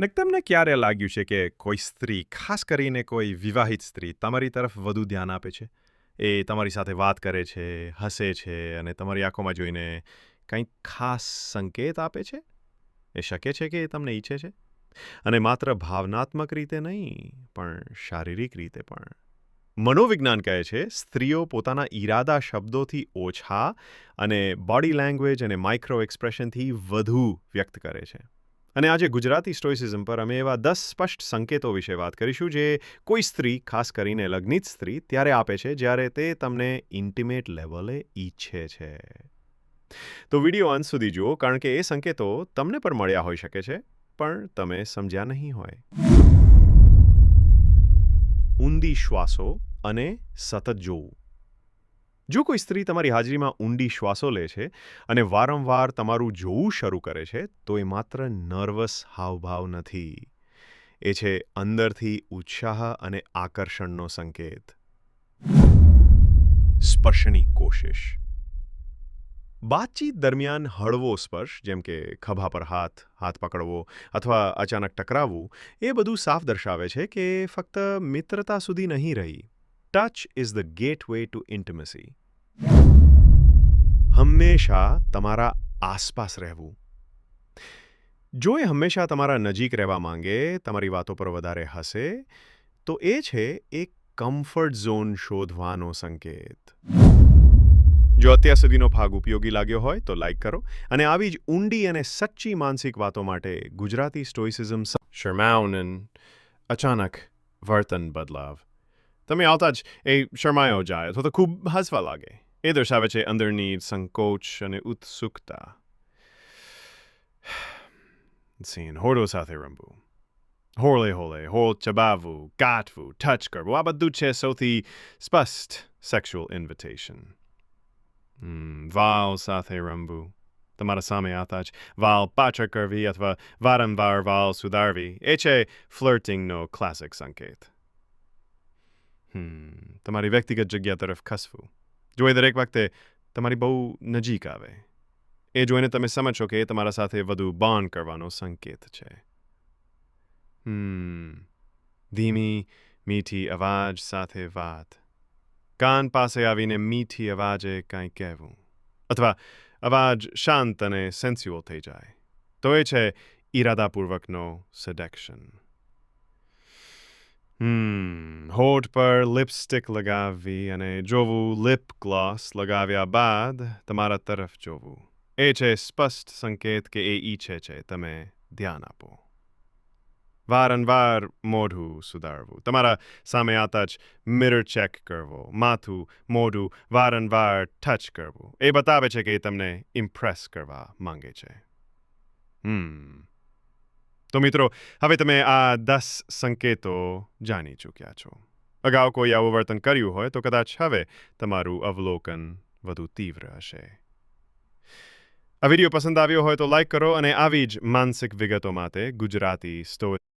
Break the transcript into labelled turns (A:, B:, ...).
A: ને તમને ક્યારે લાગ્યું છે કે કોઈ સ્ત્રી, ખાસ કરીને કોઈ વિવાહિત સ્ત્રી, તમારી તરફ વધુ ધ્યાન આપે છે? એ તમારી સાથે વાત કરે છે, હસે છે અને તમારી આંખોમાં જોઈને કંઈક ખાસ સંકેત આપે છે? એ શક્ય છે કે એ તમને ઈચ્છે છે? અને માત્ર ભાવનાત્મક રીતે નહીં, પણ શારીરિક રીતે પણ. મનોવિજ્ઞાન કહે છે, સ્ત્રીઓ પોતાના ઈરાદા શબ્દોથી ઓછા અને બોડી લેંગ્વેજ અને માઇક્રો એક્સપ્રેશનથી વધુ વ્યક્ત કરે છે. અને આજે ગુજરાતી સ્ટોઇસિઝમ પર અમે એવા દસ સ્પષ્ટ સંકેતો વિશે વાત કરીશું જે કોઈ સ્ત્રી, ખાસ કરીને લગ્નિત સ્ત્રી, ત્યારે આપે છે જ્યારે તે તમને ઇન્ટિમેટ લેવલે ઈચ્છે છે. તો વીડિયો અંત સુધી જુઓ, કારણ કે એ સંકેતો તમને પણ મળ્યા હોઈ શકે છે, પણ તમે સમજ્યા નહીં હોય. ઊંડી શ્વાસો અને સતત જોવું. જો કોઈ સ્ત્રી તમારી હાજરીમાં ઊંડી શ્વાસો લે છે અને વારંવાર તમારું જોવું શરૂ કરે છે, તો એ માત્ર નર્વસ હાવભાવ નથી. એ છે અંદરથી ઉત્સાહ અને આકર્ષણનો સંકેત. સ્પર્શની કોશિશ. વાતચીત દરમિયાન હળવો સ્પર્શ, જેમ કે ખભા પર હાથ હાથ પકડવો અથવા અચાનક ટકરાવવું, એ બધું સાફ દર્શાવે છે કે ફક્ત મિત્રતા સુધી નહીં રહી. Touch is the gateway to intimacy હંમેશા તમારા આસપાસ રહેવું. જો એ હંમેશા તમારા નજીક રહેવા માંગે, તમારી વાતો પર વધારે હસે, તો એ છે એક કમ્ફર્ટ ઝોન શોધવાનો સંકેત. જો અત્યાર સુધીનો ભાગ ઉપયોગી લાગ્યો હોય, તો લાઈક કરો અને આવી જ ઊંડી અને સચ્ચી માનસિક વાતો માટે ગુજરાતી સ્ટોઇસિઝમ શર્માઉનન અચાનક વર્તન બદલાવ. તમે આવતા જ એ શરમાયો જાય અથવા તો ખૂબ હસવા લાગે. Either Sabache underneath Sankoch and Utsukta. Let's see, in Hordo Sathirambu. Horle hole, hol chabavu, gatvu, touchgar, wabaduche sothi spust, sexual invitation. Mm, val the Tamarasami Athach, Val Pachakarvi Atva Varamvar Val Sudarvi, Eche flirting no classic sanket. Hmm. Tamari Vektiga Jagyatarev Kasvu. સંકેત હમ તમારી વ્યક્તિગત જગ્યા તરફ ખસવું જો એ દરેક વખતે તમારી બહુ નજીક આવે. એ જોઈને તમે સમજશો કે એ તમારા સાથે વધુ બોન્ડ કરવાનો સંકેત છે. ધીમી, મીઠી અવાજ સાથે વાત. કાન પાસે આવીને મીઠી અવાજે કાંઈ કહેવું. અથવા અવાજ શાંત અને સેન્સ્યુઅલ થઈ જાય. તો એ છે ઈરાદાપૂર્વકનો સડેક્શન હમ હોઠ પર લિપસ્ટિક લગાવવી અને જોવું લિપ ગ્લોસ લગાવ્યા બાદ તમારા તરફ જોવું એ છે સ્પષ્ટ સંકેત કે એ ઈચ્છે છે તમે ધ્યાન આપો વારંવાર મોઢું સુધારવું તમારા સામે આવતા જ મિરર ચેક કરવો માથું મોઢું વારંવાર ટચ કરવું એ બતાવે છે કે એ તમને ઇમ્પ્રેસ કરવા માંગે છે હમ તો મિત્રો, હવે તમે આ દસ સંકેતો જાણી ચૂક્યા છો. અગાઉ કોઈ આવું વર્તન કર્યું હોય તો કદાચ હવે તમારું અવલોકન વધુ તીવ્ર હશે. આ વીડિયો પસંદ આવ્યો હોય તો લાઈક કરો અને આવી જ માનસિક વિગતો માટે ગુજરાતી સ્ટોરી